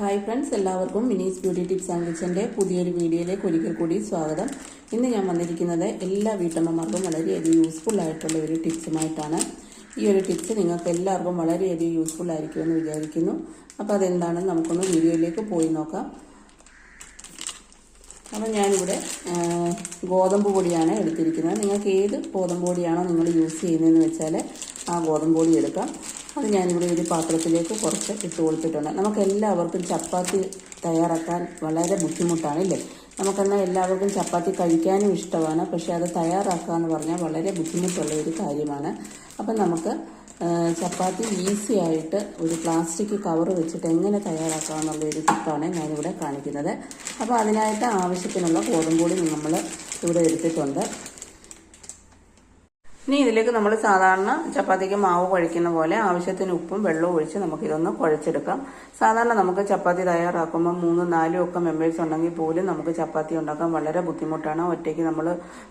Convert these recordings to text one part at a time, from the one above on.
Hi friends എല്ലാവർക്കും Mini's beauty tips and കിച്ചന്റെ പുതിയൊരു വീഡിയോയിലേക്ക് ഒരിക്കൽ കൂടി സ്വാഗതം. ഇന്ന് ഞാൻ വന്നിരിക്കുന്നത് എല്ലാ വീട്ടമ്മമാർക്കും വളരെയധികം യൂസ്ഫുൾ ആയിട്ടുള്ള ഒരു ടിപ്സുമായിട്ടാണ് ഈ ഒരു ടിപ്സ് നിങ്ങൾക്ക് എല്ലാവർക്കും വളരെയധികം യൂസ്ഫുൾ ആയിരിക്കുമെന്ന് വിചാരിക്കുന്നു. അപ്പോൾ അതെന്താണെന്ന് നമുക്കൊന്ന് വീഡിയോയിലേക്ക് പോയി നോക്കാം. അപ്പം ഞാനിവിടെ ഗോതമ്പ് പൊടിയാണ് എടുത്തിരിക്കുന്നത്. നിങ്ങൾക്ക് ഏത് ഗോതമ്പ് പൊടിയാണോ നിങ്ങൾ യൂസ് ചെയ്യുന്നതെന്ന് വെച്ചാൽ ആ ഗോതമ്പ് പൊടി എടുക്കാം. അത് ഞാനിവിടെ ഒരു പാത്രത്തിലേക്ക് കുറച്ച് ഇട്ട് കൊടുത്തിട്ടുണ്ട്. നമുക്ക് എല്ലാവർക്കും ചപ്പാത്തി തയ്യാറാക്കാൻ വളരെ ബുദ്ധിമുട്ടാണ് ഇല്ലേ? നമുക്കെന്നാൽ എല്ലാവർക്കും ചപ്പാത്തി കഴിക്കാനും ഇഷ്ടമാണ് പക്ഷേ അത് തയ്യാറാക്കുക എന്ന് പറഞ്ഞാൽ വളരെ ബുദ്ധിമുട്ടുള്ള ഒരു കാര്യമാണ്. അപ്പം നമുക്ക് ചപ്പാത്തി ഈസി ആയിട്ട് ഒരു പ്ലാസ്റ്റിക് കവർ വെച്ചിട്ട് എങ്ങനെ തയ്യാറാക്കാമെന്നുള്ള ഒരു ടിപ്പാണ് ഞാനിവിടെ കാണിക്കുന്നത്. അപ്പോൾ അതിനായിട്ട് ആവശ്യത്തിനുള്ള ഗോതമ്പൊടി നമ്മൾ ഇവിടെ എടുത്തിട്ടുണ്ട്. ഇനി ഇതിലേക്ക് നമ്മൾ സാധാരണ ചപ്പാത്തിക്ക് മാവ് കുഴയ്ക്കുന്ന പോലെ ആവശ്യത്തിന് ഉപ്പും വെള്ളവും ഒഴിച്ച് നമുക്ക് ഇതൊന്ന് കുഴച്ചെടുക്കാം. സാധാരണ നമുക്ക് ചപ്പാത്തി തയ്യാറാക്കുമ്പോൾ മൂന്ന് നാലും ഒക്കെ മെമ്പേഴ്സ് ഉണ്ടെങ്കിൽ പോലും നമുക്ക് ചപ്പാത്തി ഉണ്ടാക്കാൻ വളരെ ബുദ്ധിമുട്ടാണ്. ഒറ്റയ്ക്ക് നമ്മൾ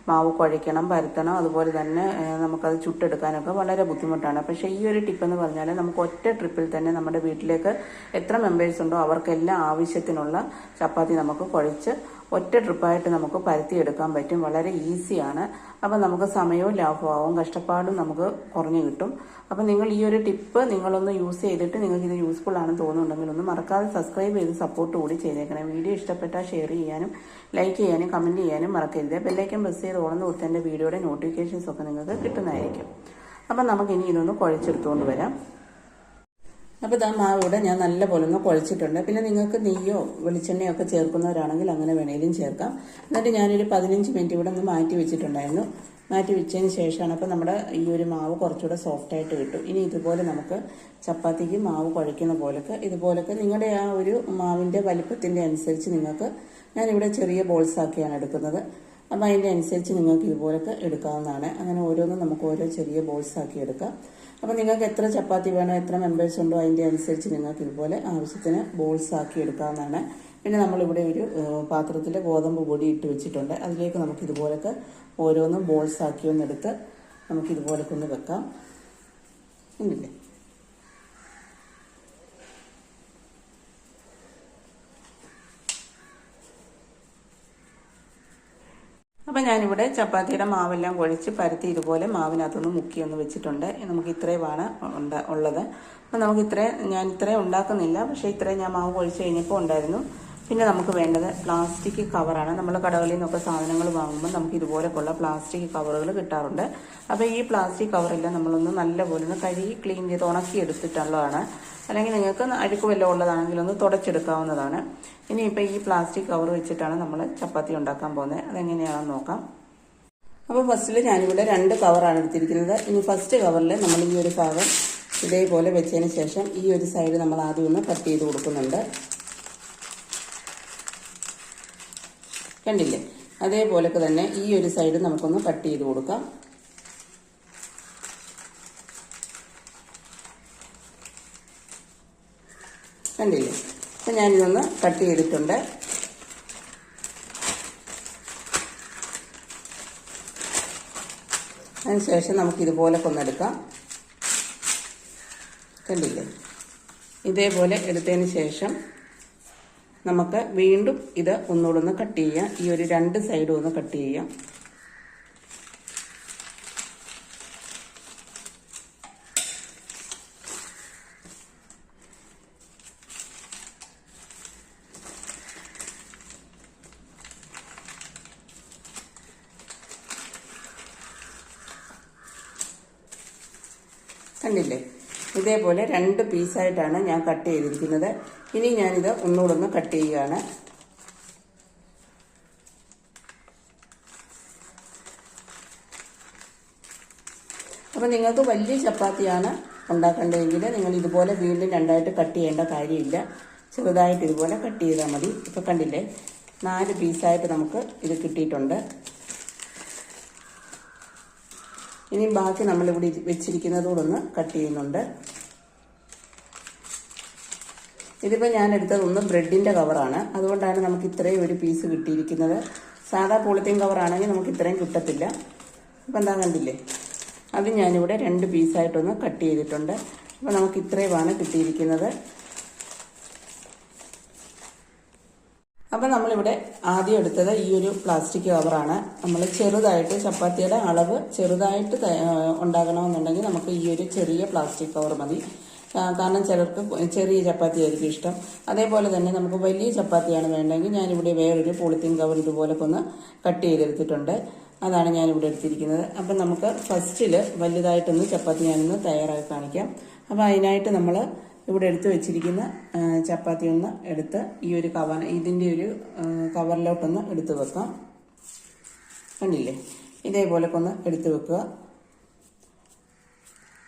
മാവ് കുഴയ്ക്കണം പരത്തണം. അതുപോലെ തന്നെ നമുക്കത് ചുട്ടെടുക്കാനൊക്കെ വളരെ ബുദ്ധിമുട്ടാണ്. പക്ഷേ ഈ ഒരു ടിപ്പ് എന്ന് പറഞ്ഞാൽ നമുക്ക് ഒറ്റ ട്രിപ്പിൽ തന്നെ നമ്മുടെ വീട്ടിലേക്ക് എത്ര മെമ്പേഴ്സ് ഉണ്ടോ അവർക്കെല്ലാം ആവശ്യത്തിനുള്ള ചപ്പാത്തി നമുക്ക് കുഴച്ച് ഒറ്റ ട്രിപ്പായിട്ട് നമുക്ക് പരത്തിയെടുക്കാൻ പറ്റും. വളരെ ഈസിയാണ്. അപ്പം നമുക്ക് സമയവും ലാഭമാവും. കഷ്ടപ്പാടും നമുക്ക് കുറഞ്ഞു കിട്ടും. അപ്പം നിങ്ങൾ ഈ ഒരു ടിപ്പ് നിങ്ങളൊന്ന് യൂസ് ചെയ്തിട്ട് നിങ്ങൾക്ക് ഇത് യൂസ്ഫുൾ ആണെന്ന് തോന്നുന്നുണ്ടെങ്കിൽ ഒന്ന് മറക്കാതെ സബ്സ്ക്രൈബ് ചെയ്ത് സപ്പോർട്ട് കൂടി ചെയ്തേക്കണേ. വീഡിയോ ഇഷ്ടപ്പെട്ടാൽ ഷെയർ ചെയ്യാനും ലൈക്ക് ചെയ്യാനും കമന്റ് ചെയ്യാനും മറക്കരുത്. ബെല്ലൈക്കൻ പ്രസ് ചെയ്ത് ഓണം കൊടുത്ത് എന്റെ വീഡിയോയുടെ നോട്ടിഫിക്കേഷൻസ് ഒക്കെ നിങ്ങൾക്ക് കിട്ടുന്നതായിരിക്കും. അപ്പം നമുക്കിനി ഇതൊന്ന് കുഴച്ചെടുത്തുകൊണ്ട് വരാം. അപ്പോൾ ഇതാ മാവ് കൂടെ ഞാൻ നല്ല പോലെ ഒന്ന് കുഴച്ചിട്ടുണ്ട്. പിന്നെ നിങ്ങൾക്ക് നെയ്യോ വെളിച്ചെണ്ണയോ ഒക്കെ ചേർക്കുന്നവരാണെങ്കിൽ അങ്ങനെ വേണേലും ചേർക്കാം. എന്നിട്ട് ഞാനൊരു പതിനഞ്ച് മിനിറ്റ് ഇവിടെ ഒന്ന് മാറ്റി വെച്ചിട്ടുണ്ടായിരുന്നു. മാറ്റി വെച്ചതിന് ശേഷമാണ് അപ്പോൾ നമ്മുടെ ഈ ഒരു മാവ് കുറച്ചുകൂടെ സോഫ്റ്റായിട്ട് കിട്ടും. ഇനി ഇതുപോലെ നമുക്ക് ചപ്പാത്തിക്ക് മാവ് കുഴയ്ക്കുന്ന പോലൊക്കെ ഇതുപോലൊക്കെ നിങ്ങളുടെ ആ ഒരു മാവിന്റെ വലിപ്പത്തിന്റെ അനുസരിച്ച് നിങ്ങൾക്ക് ഞാനിവിടെ ചെറിയ ബോൾസ് ആക്കിയാണ് എടുക്കുന്നത്. അപ്പോൾ അതിന്റെ അനുസരിച്ച് നിങ്ങൾക്ക് ഇതുപോലൊക്കെ എടുക്കാവുന്നതാണ്. അങ്ങനെ ഓരോന്നും നമുക്ക് ഓരോ ചെറിയ ബോൾസ് ആക്കി എടുക്കാം. അപ്പോൾ നിങ്ങൾക്ക് എത്ര ചപ്പാത്തി വേണോ എത്ര മെമ്പേഴ്സ് ഉണ്ടോ അതിന്റെ അനുസരിച്ച് നിങ്ങൾക്ക് ഇതുപോലെ ആവശ്യത്തിന് ബോൾസ് ആക്കി എടുക്കാവുന്നതാണ്. പിന്നെ നമ്മളിവിടെ ഒരു പാത്രത്തിൽ ഗോതമ്പ് പൊടി ഇട്ട് വെച്ചിട്ടുണ്ട്. അതിലേക്ക് നമുക്ക് ഇതുപോലൊക്കെ ഓരോന്നും ബോൾസ് ആക്കി ഒന്നെടുത്ത് നമുക്ക് ഒന്ന് വെക്കാം. ഉണ്ടല്ലേ അപ്പം ഞാനിവിടെ ചപ്പാത്തിയുടെ മാവെല്ലാം കുഴച്ച് പരത്തി ഇതുപോലെ മാവിനകത്തൊന്ന് മുക്കി ഒന്ന് വെച്ചിട്ടുണ്ട് നമുക്ക് ഇത്രയുമാണ് ഉള്ളത്. അപ്പോൾ നമുക്ക് ഇത്രയും ഞാൻ ഇത്രയും ഉണ്ടാക്കുന്നില്ല. പക്ഷേ ഇത്രയും ഞാൻ മാവ് കുഴച്ച് കഴിഞ്ഞപ്പോൾ ഉണ്ടായിരുന്നു. പിന്നെ നമുക്ക് വേണ്ടത് പ്ലാസ്റ്റിക് കവറാണ് നമ്മൾ കടകളിൽ നിന്നൊക്കെ സാധനങ്ങൾ വാങ്ങുമ്പോൾ നമുക്ക് ഇതുപോലെയൊക്കെയുള്ള പ്ലാസ്റ്റിക് കവറുകൾ കിട്ടാറുണ്ട്. അപ്പോൾ ഈ പ്ലാസ്റ്റിക് കവറെല്ലാം നമ്മളൊന്ന് നല്ലപോലെ ഒന്ന് കഴുകി ക്ലീൻ ചെയ്ത് ഉണക്കി എടുത്തിട്ടുള്ളതാണ് അല്ലെങ്കിൽ നിങ്ങൾക്ക് അഴുക്ക് വല്ലതും ഉള്ളതാണെങ്കിൽ ഒന്ന് തുടച്ചെടുക്കാവുന്നതാണ്. ഇനിയിപ്പോൾ ഈ പ്ലാസ്റ്റിക് കവർ വെച്ചിട്ടാണ് നമ്മൾ ചപ്പാത്തി ഉണ്ടാക്കാൻ പോകുന്നത്. അതെങ്ങനെയാണെന്ന് നോക്കാം. അപ്പോൾ ഫസ്റ്റിൽ ഞാനിവിടെ രണ്ട് കവറാണ് എടുത്തിരിക്കുന്നത്. ഇനി ഫസ്റ്റ് കവറിൽ നമ്മൾ ഈ ഒരു ഭാഗം ഇതേപോലെ വെച്ചതിന് ശേഷം ഈ ഒരു സൈഡ് നമ്മൾ ആദ്യം ഒന്ന് കട്ട് ചെയ്ത് കൊടുക്കുന്നുണ്ട്. കണ്ടില്ലേ? അതേപോലൊക്കെ തന്നെ ഈ ഒരു സൈഡ് നമുക്കൊന്ന് കട്ട് ചെയ്ത് കൊടുക്കാം. കണ്ടില്ലേ? അപ്പം ഞാനിതൊന്ന് കട്ട് ചെയ്തിട്ടുണ്ട്. അതിനുശേഷം നമുക്ക് ഒന്ന് എടുക്കാം. കണ്ടില്ലേ? ഇതേപോലെ എടുത്തതിന് ശേഷം നമുക്ക് വീണ്ടും ഇത് ഒന്നുകൂടെ ഒന്ന് കട്ട് ചെയ്യാം. ഈ ഒരു രണ്ട് സൈഡും ഒന്ന് കട്ട് ചെയ്യാം. കണ്ടില്ലേ? ഇതേപോലെ രണ്ട് പീസായിട്ടാണ് ഞാൻ കട്ട് ചെയ്തിരിക്കുന്നത്. ഇനി ഞാനിത് ഒന്നുകൂടെ ഒന്ന് കട്ട് ചെയ്യുകയാണ്. അപ്പം നിങ്ങൾക്ക് വലിയ ചപ്പാത്തിയാണ് ഉണ്ടാക്കേണ്ടതെങ്കിൽ നിങ്ങൾ ഇതുപോലെ വീണ്ടും രണ്ടായിട്ട് കട്ട് ചെയ്യേണ്ട കാര്യമില്ല. ചെറുതായിട്ട് ഇതുപോലെ കട്ട് ചെയ്താൽ മതി. ഇപ്പം കണ്ടില്ലേ നാല് പീസായിട്ട് നമുക്ക് ഇത് കിട്ടിയിട്ടുണ്ട്. ഇനി ബാക്കി നമ്മളിവിടെ വെച്ചിരിക്കുന്നതോടൊന്ന് കട്ട് ചെയ്യുന്നുണ്ട്. ഇതിപ്പോൾ ഞാൻ എടുത്തത് ഒന്ന് ബ്രെഡിന്റെ കവറാണ്. അതുകൊണ്ടാണ് നമുക്ക് ഇത്രയും ഒരു പീസ് കിട്ടിയിരിക്കുന്നത്. സാധാ പോളിത്തീൻ കവറാണെങ്കിൽ നമുക്ക് ഇത്രയും കിട്ടത്തില്ല. അപ്പം എന്താ കണ്ടില്ലേ? അത് ഞാനിവിടെ രണ്ട് പീസായിട്ടൊന്ന് കട്ട് ചെയ്തിട്ടുണ്ട്. അപ്പോൾ നമുക്ക് ഇത്രയുമാണ് കിട്ടിയിരിക്കുന്നത്. അപ്പം നമ്മളിവിടെ ആദ്യം എടുത്തത് ഈ ഒരു പ്ലാസ്റ്റിക് കവറാണ്. നമ്മൾ ചെറുതായിട്ട് ചപ്പാത്തിയുടെ അളവ് ചെറുതായിട്ട് ഉണ്ടാകണമെന്നുണ്ടെങ്കിൽ നമുക്ക് ഈ ഒരു ചെറിയ പ്ലാസ്റ്റിക് കവർ മതി. കാരണം ചിലർക്ക് ചെറിയ ചപ്പാത്തി ആയിരിക്കും ഇഷ്ടം. അതേപോലെ തന്നെ നമുക്ക് വലിയ ചപ്പാത്തിയാണ് വേണ്ടെങ്കിൽ ഞാനിവിടെ വേറൊരു പോളിത്തീൻ കവർ ഇതുപോലെ ഒന്ന് കട്ട് ചെയ്തെടുത്തിട്ടുണ്ട്. അതാണ് ഞാനിവിടെ എടുത്തിരിക്കുന്നത്. അപ്പം നമുക്ക് ഫസ്റ്റിൽ വലുതായിട്ടൊന്ന് ചപ്പാത്തി ഞാനൊന്ന് തയ്യാറാക്കി കാണിക്കാം. അപ്പം അതിനായിട്ട് നമ്മൾ ഇവിടെ എടുത്ത് വെച്ചിരിക്കുന്ന ചപ്പാത്തി ഒന്ന് എടുത്ത് ഈ ഒരു കവർ ഇതിന്റെ ഒരു കവറിലോട്ടൊന്ന് എടുത്ത് വെക്കാം. കണ്ടില്ലേ? ഇതേപോലെ ഒന്ന് എടുത്ത് വെക്കുക.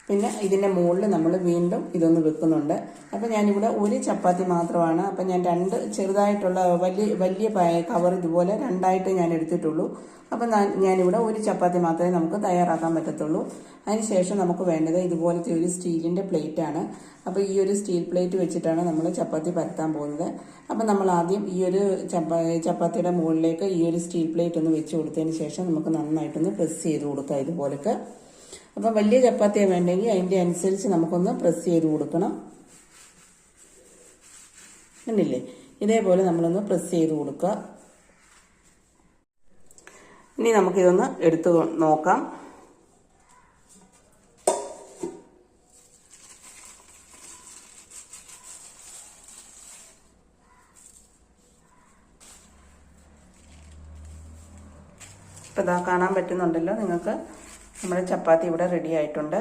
പിന്നെ ഇതിന്റെ മുകളിൽ നമ്മൾ വീണ്ടും ഇതൊന്ന് വെക്കുന്നുണ്ട്. അപ്പം ഞാനിവിടെ ഒരു ചപ്പാത്തി മാത്രമാണ്. അപ്പോൾ ഞാൻ രണ്ട് ചെറുതായിട്ടുള്ള വലിയ വലിയ കവർ ഇതുപോലെ രണ്ടായിട്ട് ഞാൻ എടുത്തിട്ടുള്ളൂ. അപ്പം ഞാനിവിടെ ഒരു ചപ്പാത്തി മാത്രമേ നമുക്ക് തയ്യാറാക്കാൻ പറ്റത്തുള്ളൂ. അതിനുശേഷം നമുക്ക് വേണ്ടത് ഇതുപോലത്തെ ഒരു സ്റ്റീലിന്റെ പ്ലേറ്റ് ആണ്. അപ്പോൾ ഈ ഒരു സ്റ്റീൽ പ്ലേറ്റ് വെച്ചിട്ടാണ് നമ്മൾ ചപ്പാത്തി പരത്താൻ പോകുന്നത്. അപ്പം നമ്മൾ ആദ്യം ഈ ഒരു ചപ്പാത്തിയുടെ മുകളിലേക്ക് ഈ ഒരു സ്റ്റീൽ പ്ലേറ്റ് ഒന്ന് വെച്ച് കൊടുത്തതിന് ശേഷം നമുക്ക് നന്നായിട്ടൊന്ന് പ്രസ് ചെയ്ത് കൊടുക്കാം ഇതുപോലൊക്കെ. അപ്പം വലിയ ചപ്പാത്തിയാണ് വേണ്ടെങ്കിൽ അതിന്റെ അനുസരിച്ച് നമുക്കൊന്ന് പ്രസ് ചെയ്ത് കൊടുക്കണം. കണ്ടില്ലേ? ഇതേപോലെ നമ്മളൊന്ന് പ്രസ് ചെയ്ത് കൊടുക്കുക. ഇനി നമുക്കിതൊന്ന് എടുത്ത് നോക്കാം. ഇപ്പം ഇതാ കാണാൻ പറ്റുന്നുണ്ടല്ലോ നിങ്ങൾക്ക്. നമ്മുടെ ചപ്പാത്തി ഇവിടെ റെഡി ആയിട്ടുണ്ട്.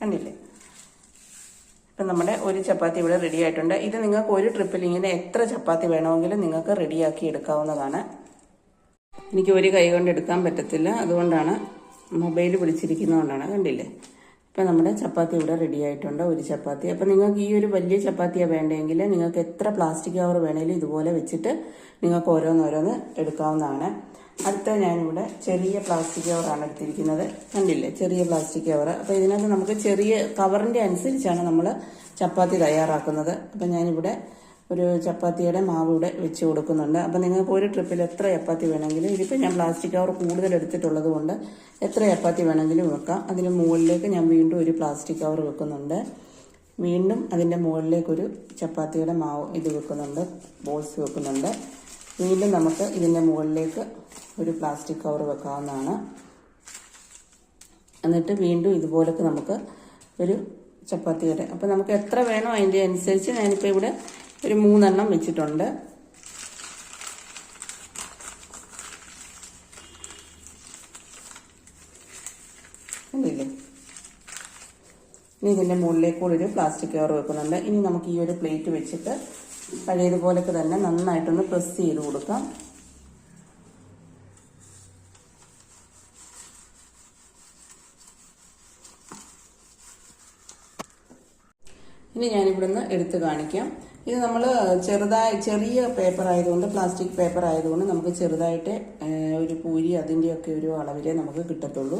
കണ്ടില്ലേ? ഇപ്പം നമ്മുടെ ഒരു ചപ്പാത്തി ഇവിടെ റെഡി ആയിട്ടുണ്ട്. ഇത് നിങ്ങൾക്ക് ഒരു ട്രിപ്പിൽ ഇങ്ങനെ എത്ര ചപ്പാത്തി വേണമെങ്കിലും നിങ്ങൾക്ക് റെഡിയാക്കി എടുക്കാവുന്നതാണ്. എനിക്ക് ഒരു കൈ കൊണ്ട് എടുക്കാൻ പറ്റത്തില്ല. അതുകൊണ്ടാണ് മൊബൈൽ പിടിച്ചിരിക്കുന്നതുകൊണ്ടാണ് കണ്ടില്ലേ? ഇപ്പം നമ്മുടെ ചപ്പാത്തി ഇവിടെ റെഡി ആയിട്ടുണ്ട് ഒരു ചപ്പാത്തി. അപ്പം നിങ്ങൾക്ക് ഈ ഒരു വലിയ ചപ്പാത്തിയാണ് വേണ്ടതെങ്കിൽ നിങ്ങൾക്ക് എത്ര പ്ലാസ്റ്റിക് കവർ വേണമെങ്കിലും ഇതുപോലെ വെച്ചിട്ട് നിങ്ങൾക്ക് ഓരോന്നോരോന്ന് എടുക്കാവുന്നതാണ്. അടുത്ത ഞാനിവിടെ ചെറിയ പ്ലാസ്റ്റിക് കവറാണ് എടുത്തിരിക്കുന്നത്. കണ്ടില്ലേ? ചെറിയ പ്ലാസ്റ്റിക് കവർ അപ്പോൾ ഇതിനകത്ത് നമുക്ക് ചെറിയ കവറിന്റെ അനുസരിച്ചാണ് നമ്മൾ ചപ്പാത്തി തയ്യാറാക്കുന്നത്. അപ്പം ഞാനിവിടെ ഒരു ചപ്പാത്തിയുടെ മാവ് ഇവിടെ വെച്ച് കൊടുക്കുന്നുണ്ട്. അപ്പം നിങ്ങൾക്ക് ഒരു ട്രിപ്പിൽ എത്ര ചപ്പാത്തി വേണമെങ്കിലും ഇതിപ്പോൾ ഞാൻ പ്ലാസ്റ്റിക് കവർ കൂടുതൽ എടുത്തിട്ടുള്ളത് കൊണ്ട് എത്ര ചപ്പാത്തി വേണമെങ്കിലും വെക്കാം. അതിന് മുകളിലേക്ക് ഞാൻ വീണ്ടും ഒരു പ്ലാസ്റ്റിക് കവർ വെക്കുന്നുണ്ട്. വീണ്ടും അതിന്റെ മുകളിലേക്കൊരു ചപ്പാത്തിയുടെ മാവ് ഇത് വെക്കുന്നുണ്ട്. ബോൾസ് വെക്കുന്നുണ്ട്. വീണ്ടും നമുക്ക് ഇതിന്റെ മുകളിലേക്ക് ഒരു പ്ലാസ്റ്റിക് കവർ വെക്കാവുന്നതാണ്. എന്നിട്ട് വീണ്ടും ഇതുപോലൊക്കെ നമുക്ക് ഒരു ചപ്പാത്തി ചപ്പാത്തിയുടെ അപ്പോൾ നമുക്ക് എത്ര വേണോ അതിന്റെ അനുസരിച്ച് ഞാനിപ്പോൾ ഇവിടെ ഒരു മൂന്നെണ്ണം വെച്ചിട്ടുണ്ട്. ഇനി ഇതിന്റെ ഒരു പ്ലാസ്റ്റിക് കവർ വെക്കുന്നുണ്ട്. ഇനി നമുക്ക് ഈ ഒരു പ്ലേറ്റ് വെച്ചിട്ട് പഴയതുപോലൊക്കെ തന്നെ നന്നായിട്ടൊന്ന് പ്രസ് ചെയ്ത് കൊടുക്കാം. ഇനി ഞാനിവിടെ നിന്ന് എടുത്ത് കാണിക്കാം. ഇത് നമ്മൾ ചെറുതായി ചെറിയ പേപ്പർ ആയതുകൊണ്ട് പ്ലാസ്റ്റിക് പേപ്പർ ആയതുകൊണ്ട് നമുക്ക് ചെറുതായിട്ട് ഒരു പൂരി അതിന്റെയൊക്കെ ഒരു അളവിലേ നമുക്ക് കിട്ടത്തുള്ളൂ.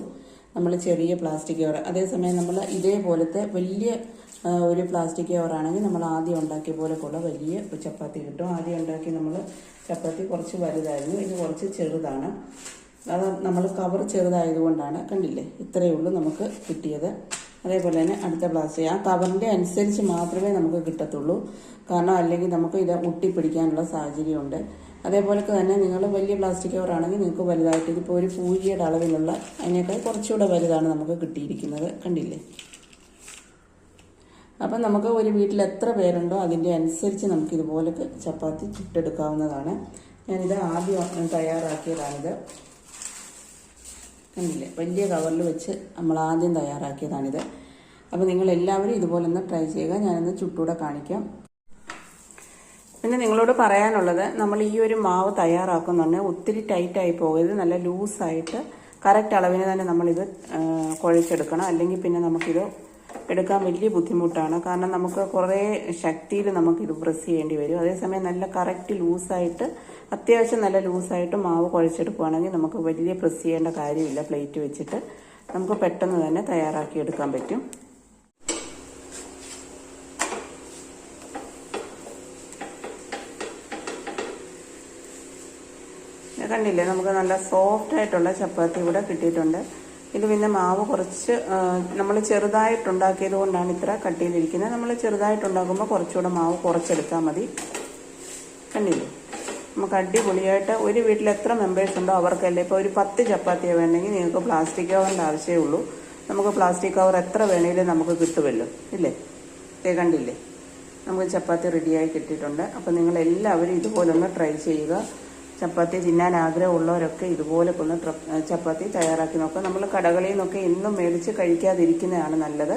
നമ്മൾ ചെറിയ പ്ലാസ്റ്റിക് അതേസമയം നമ്മൾ ഇതേപോലത്തെ വലിയ ഒരു പ്ലാസ്റ്റിക് കവറാണെങ്കിൽ നമ്മൾ ആദ്യം ഉണ്ടാക്കിയ പോലെ കൂടെ വലിയ ചപ്പാത്തി കിട്ടും. ആദ്യം ഉണ്ടാക്കി നമ്മൾ ചപ്പാത്തി കുറച്ച് വലുതായിരുന്നു. ഇത് കുറച്ച് ചെറുതാണ്. അത് നമ്മൾ കവർ ചെറുതായതുകൊണ്ടാണ് കണ്ടില്ലേ? ഇത്രയേ ഉള്ളൂ നമുക്ക് കിട്ടിയത്. അതേപോലെ തന്നെ അടുത്ത പ്ലാസ്റ്റിക് ആ കവറിന്റെ അനുസരിച്ച് മാത്രമേ നമുക്ക് കിട്ടത്തുള്ളൂ. കാരണം അല്ലെങ്കിൽ നമുക്ക് ഇത് ഒട്ടിപ്പിടിക്കാനുള്ള സാഹചര്യമുണ്ട്. അതേപോലെ തന്നെ നിങ്ങൾ വലിയ പ്ലാസ്റ്റിക് കവറാണെങ്കിൽ നിങ്ങൾക്ക് വലുതായിട്ട് ഇതിപ്പോൾ ഒരു പൂരിയുടെ അളവിലുള്ള അതിനേക്കാൾ കുറച്ചുകൂടെ വലുതാണ് നമുക്ക് കിട്ടിയിരിക്കുന്നത്. കണ്ടില്ലേ? അപ്പം നമുക്ക് ഒരു വീട്ടിൽ എത്ര പേരുണ്ടോ അതിന്റെ അനുസരിച്ച് നമുക്ക് ഇതുപോലൊക്കെ ചപ്പാത്തി ചുട്ടെടുക്കാവുന്നതാണ്. ഞാനിത് ആദ്യം തയ്യാറാക്കിയതാണിത്. കണ്ടില്ലേ? വലിയ കവറിൽ വെച്ച് നമ്മൾ ആദ്യം തയ്യാറാക്കിയതാണിത്. അപ്പോൾ നിങ്ങൾ എല്ലാവരും ഇതുപോലെ ഒന്ന് ട്രൈ ചെയ്യുക. ഞാനൊന്ന് ചുട്ടൂടെ കാണിക്കാം. പിന്നെ നിങ്ങളോട് പറയാനുള്ളത് നമ്മൾ ഈ ഒരു മാവ് തയ്യാറാക്കുന്നുണ്ട്. ഒത്തിരി ടൈറ്റായി പോകരുത്. നല്ല ലൂസായിട്ട് കറക്റ്റ് അളവിന് തന്നെ നമ്മളിത് കുഴച്ചെടുക്കണം. അല്ലെങ്കിൽ പിന്നെ നമുക്കിത് എടുക്കാൻ വലിയ ബുദ്ധിമുട്ടാണ്. കാരണം നമുക്ക് കുറേ ശക്തിയിൽ നമുക്കിത് പ്രസ് ചെയ്യേണ്ടി വരും. അതേസമയം നല്ല കറക്റ്റ് ലൂസായിട്ട് അത്യാവശ്യം നല്ല ലൂസായിട്ട് മാവ് കുഴച്ചെടുക്കുകയാണെങ്കിൽ നമുക്ക് വലിയ പ്രസ് ചെയ്യേണ്ട കാര്യമില്ല പ്ലേറ്റ് വെച്ചിട്ട്. നമുക്ക് പെട്ടെന്ന് തന്നെ തയ്യാറാക്കി എടുക്കാൻ പറ്റും. കണ്ടില്ലേ? നമുക്ക് നല്ല സോഫ്റ്റ് ആയിട്ടുള്ള ചപ്പാത്തി ഇവിടെ കിട്ടിയിട്ടുണ്ട്. ഇത് പിന്നെ മാവ് കുറച്ച് നമ്മൾ ചെറുതായിട്ടുണ്ടാക്കിയത് കൊണ്ടാണ് ഇത്ര കട്ടിയിലിരിക്കുന്നത് നമ്മൾ ചെറുതായിട്ടുണ്ടാക്കുമ്പോൾ കുറച്ചുകൂടെ മാവ് കുറച്ചെടുത്താൽ മതി. കണ്ടില്ലേ? നമുക്ക് അടിപൊളിയായിട്ട് ഒരു വീട്ടിൽ എത്ര മെമ്പേഴ്സ് ഉണ്ടോ അവർക്കല്ലേ. ഇപ്പോൾ ഒരു പത്ത് ചപ്പാത്തിയാണ് വേണമെങ്കിൽ നിങ്ങൾക്ക് പ്ലാസ്റ്റിക് കവറിന്റെ ആവശ്യമേ ഉള്ളൂ. നമുക്ക് പ്ലാസ്റ്റിക് കവർ എത്ര വേണമെങ്കിലും നമുക്ക് കിട്ടുമല്ലോ ഇല്ലേ? ദേ കണ്ടില്ലേ? നമുക്ക് ചപ്പാത്തി റെഡിയായി കിട്ടിയിട്ടുണ്ട്. അപ്പോൾ നിങ്ങളെല്ലാവരും ഇതുപോലൊന്ന് ട്രൈ ചെയ്യുക. ചപ്പാത്തി തിന്നാൻ ആഗ്രഹമുള്ളവരൊക്കെ ഇതുപോലെ ഒന്ന് ചപ്പാത്തി തയ്യാറാക്കി നോക്കുക നമ്മൾ കടകളിൽ നിന്നൊക്കെ എന്നും മേടിച്ച് കഴിക്കാതിരിക്കുന്നതാണ് നല്ലത്.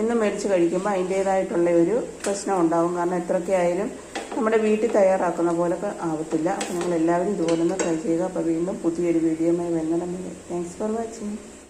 എന്നും മേടിച്ച് കഴിക്കുമ്പോൾ അതിന്റേതായിട്ടുള്ള ഒരു പ്രശ്നം ഉണ്ടാകും കാരണം എത്രയൊക്കെ ആയാലും നമ്മുടെ വീട്ടിൽ തയ്യാറാക്കുന്ന പോലൊക്കെ ആവത്തില്ല. അപ്പോൾ നിങ്ങൾ എല്ലാവരും ഇതുപോലെ ഒന്ന് ട്രൈ ചെയ്യുക. അപ്പോൾ വീണ്ടും പുതിയൊരു വീഡിയോയുമായി വരുന്നിടം താങ്ക്സ് ഫോർ വാച്ചിങ്